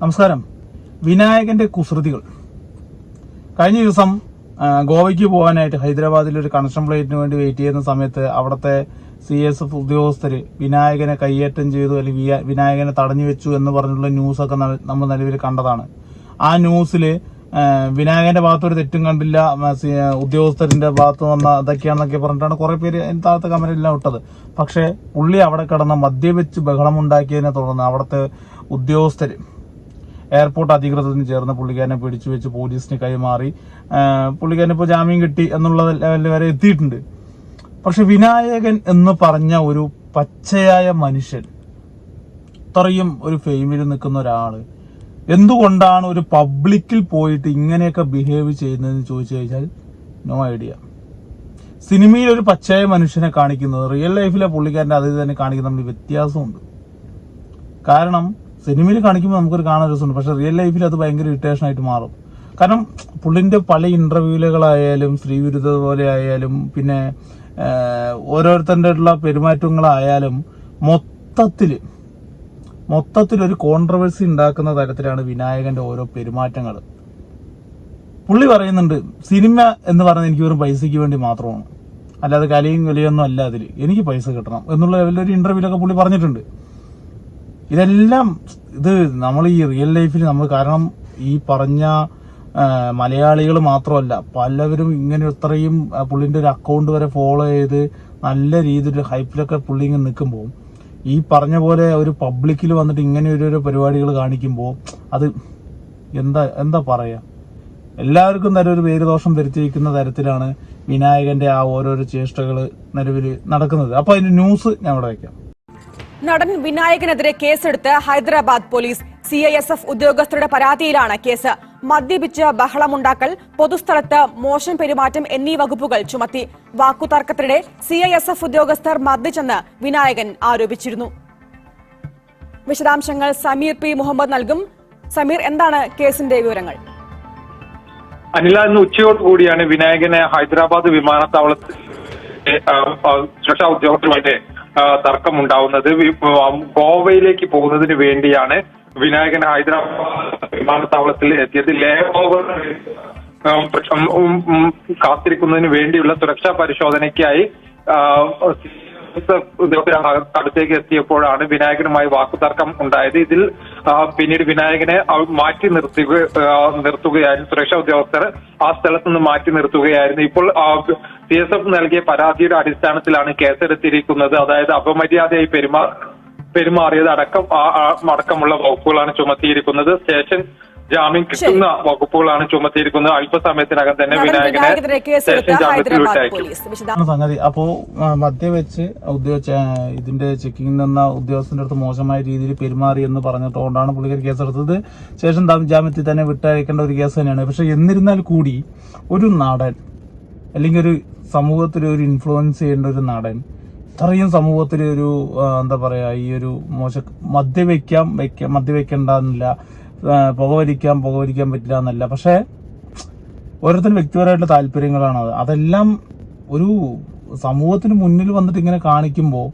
നമസ്കാരം. വിനായകന്റെ കുസൃതികൾ. കഴിഞ്ഞ ദിവസം ഗോവയ്ക്ക് പോകാനായിട്ട് ഹൈദരാബാദിൽ ഒരു കണക്ഷൻ പ്ലേറ്റിന് വേണ്ടി വെയിറ്റ് ചെയ്യുന്ന സമയത്ത് അവിടുത്തെ സി എസ് എഫ് ഉദ്യോഗസ്ഥര് വിനായകനെ കയ്യേറ്റം ചെയ്തു അല്ലെങ്കിൽ വിനായകനെ തടഞ്ഞു വെച്ചു എന്ന് പറഞ്ഞുള്ള ന്യൂസ് ഒക്കെ നമ്മൾ നിലവിൽ കണ്ടതാണ്. ആ ന്യൂസിൽ വിനായകന്റെ ഭാഗത്ത് ഒരു തെറ്റും കണ്ടില്ല ഉദ്യോഗസ്ഥരിന്റെ ഭാഗത്ത് വന്ന അതൊക്കെയാണെന്നൊക്കെ പറഞ്ഞിട്ടാണ് കുറെ പേര് താഴത്തെ കമലെല്ലാം ഇട്ടത്. പക്ഷേ പുള്ളി അവിടെ കിടന്ന് മദ്യവെച്ച് ബഹളമുണ്ടാക്കിയതിനെ തുടർന്ന് അവിടുത്തെ ഉദ്യോഗസ്ഥര് എയർപോർട്ട് അധികൃതത്തിന് ചേർന്ന് പുള്ളിക്കാരനെ പിടിച്ചു വെച്ച് പോലീസിന് കൈമാറി. പുള്ളിക്കാരന് ഇപ്പോൾ ജാമ്യം കിട്ടി എന്നുള്ള ലെവലിൽ വരെ എത്തിയിട്ടുണ്ട്. പക്ഷെ വിനായകൻ എന്ന് പറഞ്ഞ ഒരു പച്ചയായ മനുഷ്യൻ ഇത്രയും ഒരു ഫെയിമിൽ നിൽക്കുന്ന ഒരാൾ എന്തുകൊണ്ടാണ് ഒരു പബ്ലിക്കിൽ പോയിട്ട് ഇങ്ങനെയൊക്കെ ബിഹേവ് ചെയ്യുന്നതെന്ന് ചോദിച്ചു കഴിഞ്ഞാൽ നോ ഐഡിയ. സിനിമയിൽ ഒരു പച്ചയായ മനുഷ്യനെ കാണിക്കുന്നത് റിയൽ ലൈഫിലെ പുള്ളിക്കാരന്റെ അതിൽ തന്നെ കാണിക്കുന്ന തമ്മിൽ വ്യത്യാസമുണ്ട്. കാരണം സിനിമയിൽ കാണിക്കുമ്പോൾ നമുക്കൊരു കാണാൻ രസമുണ്ട്. പക്ഷെ റിയൽ ലൈഫിൽ അത് ഭയങ്കര ഇറിറ്റേഷൻ ആയിട്ട് മാറും. കാരണം പുള്ളിന്റെ പല ഇന്റർവ്യൂലുകളായാലും സ്ത്രീവിരുദ്ധ പോലെ ആയാലും പിന്നെ ഓരോരുത്തരുടെ പെരുമാറ്റങ്ങളായാലും മൊത്തത്തിൽ മൊത്തത്തിൽ ഒരു കോൺട്രവേഴ്സി ഉണ്ടാക്കുന്ന തരത്തിലാണ് വിനായകന്റെ ഓരോ പെരുമാറ്റങ്ങൾ പുള്ളി പറയുന്നുണ്ട് സിനിമ എന്ന് പറയുന്നത് എനിക്ക് വെറും പൈസയ്ക്ക് വേണ്ടി മാത്രമാണ്. അല്ലാതെ കലയും കലിയൊന്നും അല്ല അതിൽ എനിക്ക് പൈസ കിട്ടണം എന്നുള്ള ലെവലിൽ ഒരു ഇന്റർവ്യൂലൊക്കെ പുള്ളി പറഞ്ഞിട്ടുണ്ട്. ഇതെല്ലാം ഇത് നമ്മൾ ഈ റിയൽ ലൈഫിൽ നമ്മൾ കാരണം ഈ പറഞ്ഞ മലയാളികൾ മാത്രമല്ല പലവരും ഇങ്ങനെ ഇത്രയും പുള്ളിന്റെ ഒരു അക്കൗണ്ട് വരെ ഫോളോ ചെയ്ത് നല്ല രീതിയിൽ ഹൈപ്പിലൊക്കെ പുള്ളി ഇങ്ങനെ നിൽക്കുമ്പോൾ ഈ പറഞ്ഞ പോലെ ഒരു പബ്ലിക്കിൽ വന്നിട്ട് ഇങ്ങനെ ഒരു പരിപാടികൾ കാണിക്കുമ്പോൾ അത് എന്താ എന്താ പറയുക എല്ലാവർക്കും തന്നെ ഒരു പേരുദോഷം വരുത്തിയിരിക്കുന്ന തരത്തിലാണ് വിനായകന്റെ ആ ഓരോരോ ചേഷ്ടകൾ നിലവിൽ നടക്കുന്നത്. അപ്പൊ അതിന്റെ ന്യൂസ് ഞാൻ ഇവിടെ വയ്ക്കാം നടൻ വിനായകനെതിരെ കേസെടുത്ത് Hyderabad police C I S F ഉദ്യോഗസ്ഥരുടെ പരാതിയിലാണ് കേസ്. മദ്യപിച്ച് ബഹളമുണ്ടാക്കൽ പൊതുസ്ഥലത്ത് മോശം പെരുമാറ്റം എന്നീ വകുപ്പുകൾ ചുമത്തി. വാക്കുതർക്കത്തിനിടെ സി ഐ എസ് എഫ് ഉദ്യോഗസ്ഥർ മർദ്ദിച്ചെന്ന് വിനായകൻ ആരോപിച്ചിരുന്നു. വിശദാംശങ്ങൾ സമീർ പി മുഹമ്മദ് നൽകും. സമീർ എന്താണ് കേസിന്റെ വിവരങ്ങൾ? അനില ഇന്ന് ഉച്ചയോട് കൂടിയാണ് വിനായകനെ ഹൈദരാബാദ് വിമാനത്താവളത്തിൽ സുരക്ഷാ ഉദ്യോഗസ്ഥരുമായിട്ട് തർക്കമുണ്ടാവുന്നത്. ഗോവയിലേക്ക് പോകുന്നതിന് വേണ്ടിയാണ് വിനായകൻ ഹൈദരാബാദ് വിമാനത്താവളത്തിൽ എത്തിയത്. ലേ ഓവർ കാത്തിരിക്കുന്നതിന് വേണ്ടിയുള്ള സുരക്ഷാ പരിശോധനയ്ക്കായി ഉദ്യോഗസ്ഥർ അടുത്തേക്ക് എത്തിയപ്പോഴാണ് വിനായകനുമായി വാക്കുതർക്കം ഉണ്ടായത്. ഇതിൽ പിന്നീട് വിനായകനെ മാറ്റി നിർത്തുക ആ, നിർത്തുകയായിരുന്നു. സുരക്ഷാ ഉദ്യോഗസ്ഥർ ആ സ്ഥലത്ത് നിന്ന് മാറ്റി നിർത്തുകയായിരുന്നു. ഇപ്പോൾ സി എസ് എഫ് നൽകിയ പരാതിയുടെ അടിസ്ഥാനത്തിലാണ് കേസെടുത്തിരിക്കുന്നത്. അതായത് അപമര്യാദയായി പെരുമാ പെരുമാറിയത് അടക്കം അടക്കമുള്ള വകുപ്പുകളാണ് ചുമത്തിയിരിക്കുന്നത്. സ്റ്റേഷൻ ജാമ്യം കിട്ടുന്ന വകുപ്പുകളാണ് ചുമത്തിയിരിക്കുന്നത്. അല്പസമയത്തിനകം തന്നെ വിനായകനെ സ്റ്റേഷൻ ജാമ്യത്തിൽ വിട്ടയക്കും. സംഗതി? അപ്പോ ആ, മദ്യം വെച്ച് ഉദ്യോഗ ഇതിന്റെ ചെക്കിംഗ് നിന്ന ഉദ്യോഗസ്ഥന്റെ അടുത്ത് മോശമായ രീതിയിൽ പെരുമാറി എന്ന് പറഞ്ഞിട്ടുകൊണ്ടാണ് പുള്ളിക്കാർ കേസെടുത്തത്. ശേഷം ജാമ്യത്തിൽ തന്നെ വിട്ടയക്കേണ്ട ഒരു കേസ് തന്നെയാണ്. പക്ഷെ എന്നിരുന്നാൽ കൂടി ഒരു നടൻ അല്ലെങ്കിൽ ഒരു സമൂഹത്തിൽ ഒരു ഇൻഫ്ലുവൻസ് ചെയ്യേണ്ട ഒരു നടൻ ഇത്രയും സമൂഹത്തിൽ ഒരു എന്താ പറയാ ഈ ഒരു മോശ മദ്യവെക്കാം വെക്കാം മദ്യവെക്കണ്ടെന്നില്ല പുകവലിക്കാം പുകവലിക്കാൻ പറ്റില്ല എന്നല്ല. പക്ഷേ ഓരോരുത്തരും വ്യക്തിപരമായിട്ടുള്ള താല്പര്യങ്ങളാണ് അത്. അതെല്ലാം ഒരു സമൂഹത്തിന് മുന്നിൽ വന്നിട്ട് ഇങ്ങനെ കാണിക്കുമ്പോൾ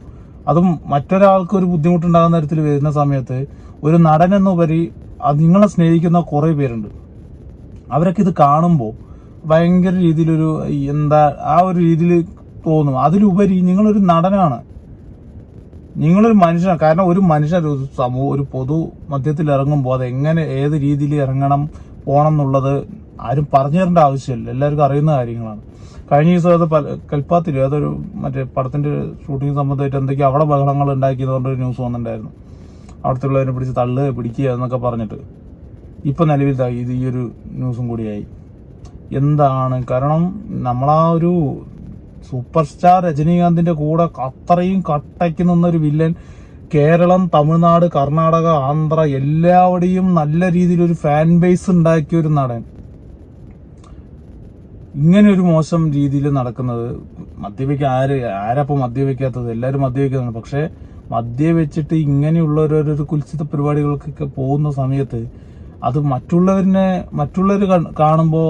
അതും മറ്റൊരാൾക്ക് ഒരു ബുദ്ധിമുട്ടുണ്ടാകുന്ന തരത്തിൽ വരുന്ന സമയത്ത് ഒരു നടൻ എന്നുപരി അത് നിങ്ങളെ സ്നേഹിക്കുന്ന കുറേ പേരുണ്ട്. അവരൊക്കെ ഇത് കാണുമ്പോൾ ഭയങ്കര രീതിയിലൊരു എന്താ ആ ഒരു രീതിയിൽ തോന്നും. അതിലുപരി നിങ്ങളൊരു നടനാണ്. നിങ്ങളൊരു മനുഷ്യനാണ് കാരണം ഒരു മനുഷ്യൻ ഒരു സമൂഹം ഒരു പൊതു മധ്യത്തിൽ ഇറങ്ങുമ്പോൾ അത് എങ്ങനെ ഏത് രീതിയിൽ ഇറങ്ങണം പോകണം എന്നുള്ളത് ആരും പറഞ്ഞു തരേണ്ട ആവശ്യമില്ല. എല്ലാവർക്കും അറിയുന്ന കാര്യങ്ങളാണ്. കഴിഞ്ഞ ദിവസം അത് കൽപ്പാത്തില്ല അതൊരു മറ്റേ പടത്തിന്റെ ഷൂട്ടിംഗ് സംബന്ധമായിട്ട് എന്തൊക്കെയോ അവിടെ ബഹളങ്ങൾ ഉണ്ടാക്കിയതുകൊണ്ട് ഒരു ന്യൂസ് വന്നിട്ടുണ്ടായിരുന്നു. അവിടുത്തെ ഉള്ളവരെ പിടിച്ച് തള്ളുക പിടിക്കുക എന്നൊക്കെ പറഞ്ഞിട്ട്. ഇപ്പൊ നിലവിൽ ഇത് ഈ ഒരു ന്യൂസും കൂടിയായി. എന്താണ്? കാരണം നമ്മളാ ഒരു സൂപ്പർ സ്റ്റാർ രജനീകാന്തിന്റെ കൂടെ അത്രയും കട്ടയ്ക്ക് നിന്നൊരു വില്ലൻ കേരളം തമിഴ്നാട് കർണാടക ആന്ധ്ര എല്ലാവരുടെയും നല്ല രീതിയിൽ ഒരു ഫാൻ ബേസ് ഉണ്ടാക്കിയ ഒരു നടൻ. ഇങ്ങനെ ഒരു മോശം രീതിയിൽ നടക്കുന്നത് മദ്യപിക്ക ആര് ആരപ്പോ മദ്യപിക്കാത്തത്? എല്ലാവരും മദ്യപിക്കുന്നതാണ്. പക്ഷെ മദ്യവെച്ചിട്ട് ഇങ്ങനെയുള്ള ഓരോരോ കുൽസിത പരിപാടികൾക്കൊക്കെ പോകുന്ന സമയത്ത് അത് മറ്റുള്ളവരിനെ മറ്റുള്ളവർ കാണുമ്പോൾ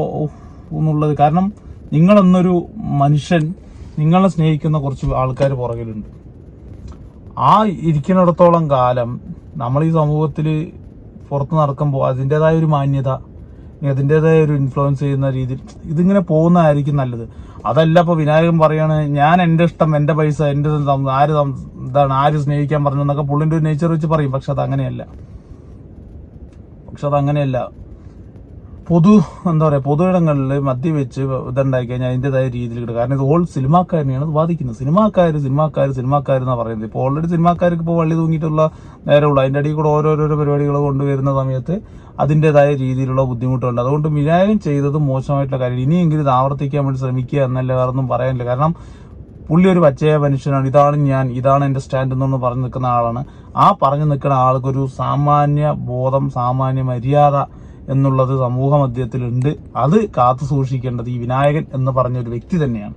എന്നുള്ളത് കാരണം നിങ്ങളെന്നൊരു മനുഷ്യൻ നിങ്ങളെ സ്നേഹിക്കുന്ന കുറച്ച് ആൾക്കാർ പുറകിലുണ്ട്. ആ ഇരിക്കുന്നിടത്തോളം കാലം നമ്മൾ ഈ സമൂഹത്തിൽ പുറത്ത് നടക്കുമ്പോൾ അതിന്റെതായ ഒരു മാന്യത അതിന്റെതായ ഒരു ഇൻഫ്ലുവൻസ് ചെയ്യുന്ന രീതിയിൽ ഇതിങ്ങനെ പോകുന്നതായിരിക്കും നല്ലത്. അതല്ല ഇപ്പോൾ വിനായകൻ പറയാണ് ഞാൻ എന്റെ ഇഷ്ടം എന്റെ പൈസ എന്റെ ആര് ഇതാണ് ആര് സ്നേഹിക്കാൻ പറഞ്ഞു എന്നൊക്കെ പുള്ളിന്റെ ഒരു നേച്ചർ വെച്ച് പറയും. പക്ഷെ അതങ്ങനെയല്ല. പക്ഷെ അതങ്ങനെയല്ല. പൊതു എന്താ പറയുക പൊതു ഇടങ്ങളിൽ മദ്യവെച്ച് ഇതുണ്ടാക്കി കഴിഞ്ഞാൽ അതിന്റെതായ രീതിയിൽ കിട്ടും. കാരണം ഇത് ഓൾ സിനിമാക്കാരനെയാണ് ഇത് ബാധിക്കുന്നത്. സിനിമാക്കാർ സിനിമാക്കാർ സിനിമാക്കാർ എന്നാണ് പറയുന്നത്. ഇപ്പോൾ ഓൾറെഡി സിനിമാക്കാർക്ക് ഇപ്പോൾ വള്ളി തൂങ്ങിയിട്ടുള്ള നേരമുള്ളൂ. അതിന്റെ അടിയിൽ കൂടെ ഓരോരോരോ പരിപാടികൾ കൊണ്ടുവരുന്ന സമയത്ത് അതിന്റെതായ രീതിയിലുള്ള ബുദ്ധിമുട്ടുണ്ട്. അതുകൊണ്ട് വിനായകൻ ചെയ്തത് മോശമായിട്ടുള്ള കാര്യം ഇനിയെങ്കിലും ഇത് ആവർത്തിക്കാൻ വേണ്ടി ശ്രമിക്കുക എന്നല്ല വേറെ ഒന്നും പറയാനില്ല. കാരണം പുള്ളി ഒരു പച്ചയ മനുഷ്യനാണ്. ഇതാണ് ഞാൻ ഇതാണ് എന്റെ സ്റ്റാൻഡ് എന്നൊന്ന് പറഞ്ഞു നിൽക്കുന്ന ആളാണ്. ആ പറഞ്ഞു നിൽക്കുന്ന ആൾക്കൊരു സാമാന്യ ബോധം സാമാന്യ മര്യാദ എന്നുള്ളത് സമൂഹ മധ്യത്തിലുണ്ട്. അത് കാത്തു സൂക്ഷിക്കേണ്ടത് ഈ വിനായകൻ എന്ന് പറഞ്ഞ ഒരു വ്യക്തി തന്നെയാണ്.